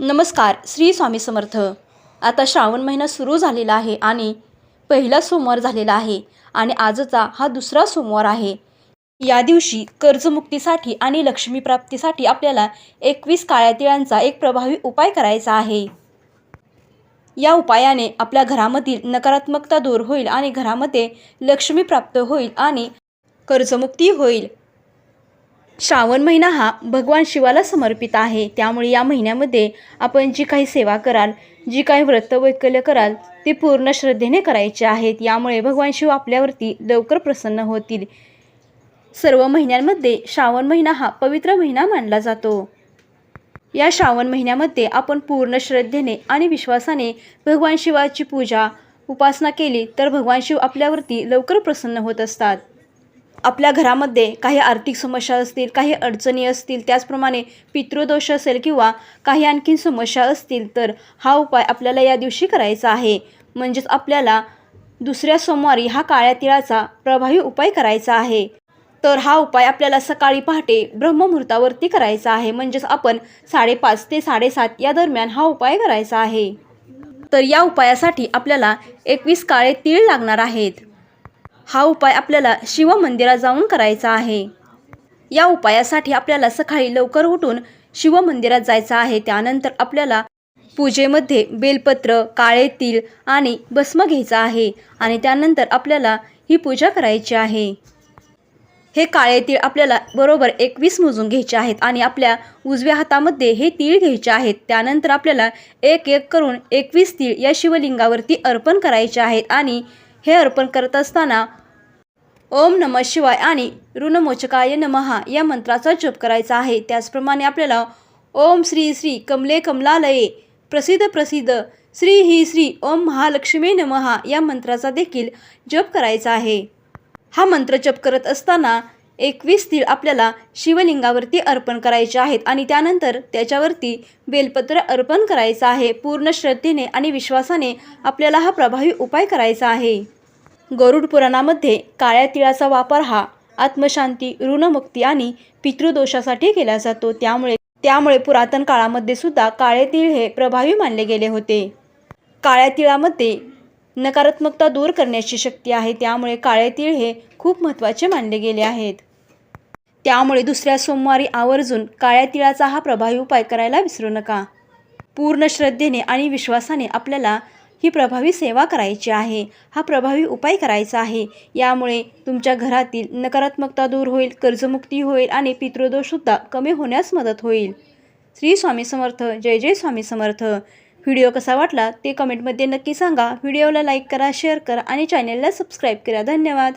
नमस्कार श्री स्वामी समर्थ. आता श्रावण महिना सुरू झालेला आहे आणि पहिला सोमवार झालेला आहे आणि आजचा हा दुसरा सोमवार आहे. या दिवशी कर्जमुक्तीसाठी आणि लक्ष्मीप्राप्तीसाठी आपल्याला एकवीस काळ्या तिळांचा एक प्रभावी उपाय करायचा आहे. या उपायाने आपल्या घरामधील नकारात्मकता दूर होईल आणि घरामध्ये लक्ष्मी प्राप्त होईल आणि कर्जमुक्ती होईल. श्रावण महिना हा भगवान शिवाला समर्पित आहे. त्यामुळे या महिन्यामध्ये आपण जी काही सेवा कराल जी काही व्रत वैकल्य कराल ती पूर्ण श्रद्धेने करायचे आहेत. यामुळे भगवान शिव आपल्यावरती लवकर प्रसन्न होतील. सर्व महिन्यांमध्ये श्रावण महिना हा पवित्र महिना मानला जातो. या श्रावण महिन्यामध्ये आपण पूर्ण श्रद्धेने आणि विश्वासाने भगवान शिवाची पूजा उपासना केली तर भगवान शिव आपल्यावरती लवकर प्रसन्न होत असतात. आपल्या घरामध्ये काही आर्थिक समस्या असतील काही अडचणी असतील त्याचप्रमाणे पितृदोष असेल किंवा काही आणखीन समस्या असतील तर हा उपाय आपल्याला या दिवशी करायचा आहे. म्हणजेच आपल्याला दुसऱ्या सोमवारी हा काळ्या तिळाचा प्रभावी उपाय करायचा आहे. तर हा उपाय आपल्याला सकाळी पहाटे ब्रह्ममुहूर्तावरती करायचा आहे. म्हणजेच आपण साडेपाच ते साडेसात या दरम्यान हा उपाय करायचा आहे. तर या उपायासाठी आपल्याला एकवीस काळे तीळ लागणार आहेत. हा उपाय आपल्याला शिवमंदिरात जाऊन करायचा आहे. या उपायासाठी आपल्याला सकाळी लवकर उठून शिवमंदिरात जायचं आहे. त्यानंतर आपल्याला पूजेमध्ये बेलपत्र काळे तीळ आणि भस्म घ्यायचा आहे आणि त्यानंतर आपल्याला ही पूजा करायची आहे. हे काळे तीळ आपल्याला बरोबर एकवीस मोजून घ्यायचे आहेत आणि आपल्या उजव्या हातामध्ये हे तीळ घ्यायचे आहेत. त्यानंतर आपल्याला एक एक करून एकवीस तीळ या शिवलिंगावरती अर्पण करायचे आहेत आणि हे अर्पण करत असताना ओम नम शिवाय आणि ऋणमोचकाय नमहा या मंत्राचा जप करायचा आहे. त्याचप्रमाणे आपल्याला ओम श्री श्री कमले कमलालये प्रसिद्ध प्रसिद्ध श्री ही श्री ओम महालक्ष्मी नमहा या मंत्राचा देखील जप करायचा आहे. हा मंत्र जप करत असताना एकवीस तीळ आपल्याला शिवलिंगावरती अर्पण करायचे आहेत आणि त्यानंतर त्याच्यावरती बेलपत्र अर्पण करायचं आहे. पूर्ण श्रद्धेने आणि विश्वासाने आपल्याला हा प्रभावी उपाय करायचा आहे. गरुड पुराणामध्ये काळ्या तिळाचा वापर हा आत्मशांती ऋणमुक्ती आणि पितृदोषासाठी केला जातो. त्यामुळे त्यामुळे पुरातन काळामध्ये सुद्धा काळे तिळ हे प्रभावी मानले गेले होते. काळ्या तिळामध्ये नकारात्मकता दूर करण्याची शक्ती आहे. त्यामुळे काळे तिळ हे खूप महत्त्वाचे मानले गेले आहेत. त्यामुळे दुसऱ्या सोमवारी आवर्जून काळ्या तिळाचा हा प्रभावी उपाय करायला विसरू नका. पूर्ण श्रद्धेने आणि विश्वासाने आपल्याला ही प्रभावी सेवा करायची आहे. हा प्रभावी उपाय करायचा आहे. यामुळे तुमच्या घरातील नकारात्मकता दूर होईल कर्जमुक्ती होईल आणि पितृदोषसुद्धा कमी होण्यास मदत होईल. श्री स्वामी समर्थ. जय जय स्वामी समर्थ. व्हिडिओ कसा वाटला ते कमेंटमध्ये नक्की सांगा. व्हिडिओला लाईक करा शेअर करा आणि चॅनलला सबस्क्राईब करा. धन्यवाद.